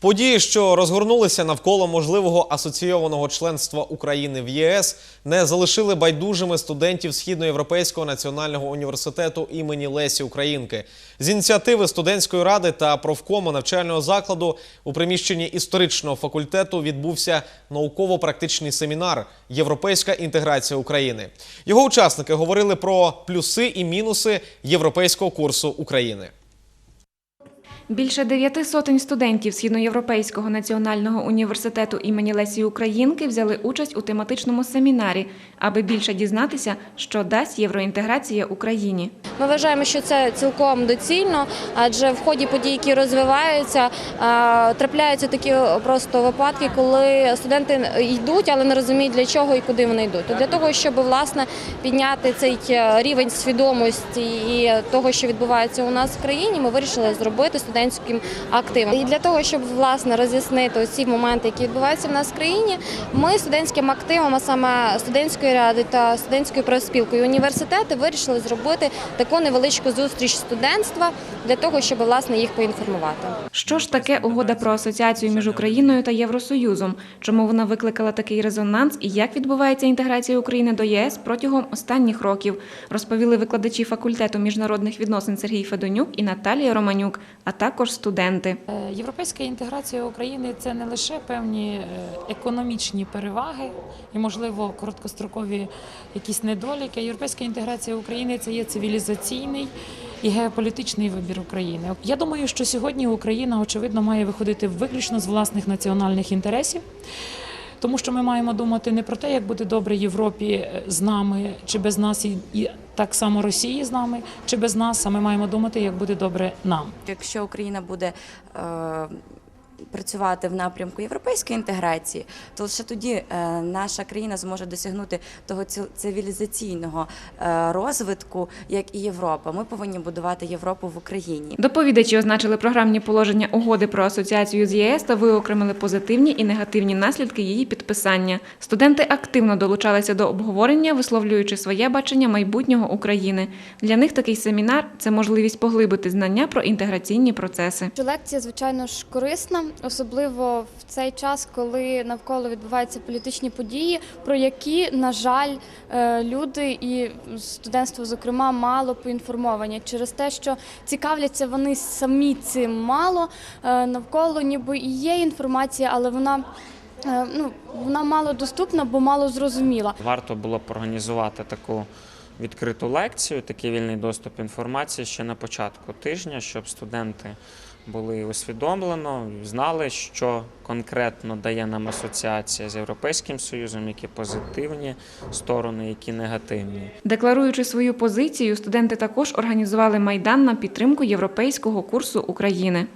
Події, що розгорнулися навколо можливого асоційованого членства України в ЄС, не залишили байдужими студентів Східноєвропейського національного університету імені Лесі Українки. З ініціативи студентської ради та профкому навчального закладу у приміщенні історичного факультету відбувся науково-практичний семінар Європейська інтеграція України. Його учасники говорили про плюси і мінуси європейського курсу України. Більше дев'яти сотень студентів Східноєвропейського національного університету імені Лесі Українки взяли участь у тематичному семінарі, аби більше дізнатися, що дасть євроінтеграція Україні. Ми вважаємо, що це цілком доцільно, адже в ході подій, які розвиваються, трапляються такі просто випадки, коли студенти йдуть, але не розуміють для чого і куди вони йдуть. Для того, щоб власне підняти цей е, рівень свідомості і того, що відбувається у нас в країні, ми вирішили зробити студентським активом. І для того, щоб власне роз'яснити ці моменти, які відбуваються в нас в країні, ми студентським активом, а саме студентської ради та студентською профспілкою університету, вирішили зробити таку невеличку зустріч студентства для того, щоб власне їх поінформувати. Що ж таке угода про асоціацію між Україною та Євросоюзом? Чому вона викликала такий резонанс і як відбувається інтеграція України до ЄС протягом останніх років? Розповіли викладачі факультету міжнародних відносин Сергій Федонюк і Наталія Романюк, а також студенти. Е, Європейська інтеграція України це не лише певні е, економічні переваги і, можливо, короткострокові якісь недоліки. Європейська інтеграція України це є цивілізаційний і геополітичний вибір України. Я думаю, що сьогодні Україна очевидно має виходити виключно з власних національних інтересів. Тому що ми маємо думати не про те, як буде добре Європі е, з нами чи без нас, і, так само Росії з нами чи без нас. А ми маємо думати, як буде добре нам. Якщо Україна буде е, працювати в напрямку європейської інтеграції, то лише тоді е, наша країна зможе досягнути того ці- цивілізаційного е, розвитку, як і Європа. Ми повинні будувати Європу в Україні. Доповідачі означили програмні положення угоди про асоціацію з ЄС та виокремили позитивні і негативні наслідки її підписання. Студенти активно долучалися до обговорення, висловлюючи своє бачення майбутнього України. Для них такий семінар це можливість поглибити знання про інтеграційні процеси. Лекція, звичайно ж, корисна, особливо в цей час, коли навколо відбуваються політичні події, про які, на жаль, е, люди і студентство, зокрема, мало поінформовані через те, що цікавляться вони самі цим мало. Е, Навколо ніби і є інформація, але вона. е, Ну, вона мало доступна, бо мало зрозуміла. Варто було б організувати таку відкриту лекцію, такий вільний доступ інформації ще на початку тижня, щоб студенти були усвідомлено, знали, що конкретно дає нам асоціація з Європейським Союзом, які позитивні сторони, які негативні. Декларуючи свою позицію, студенти також організували майдан на підтримку європейського курсу України.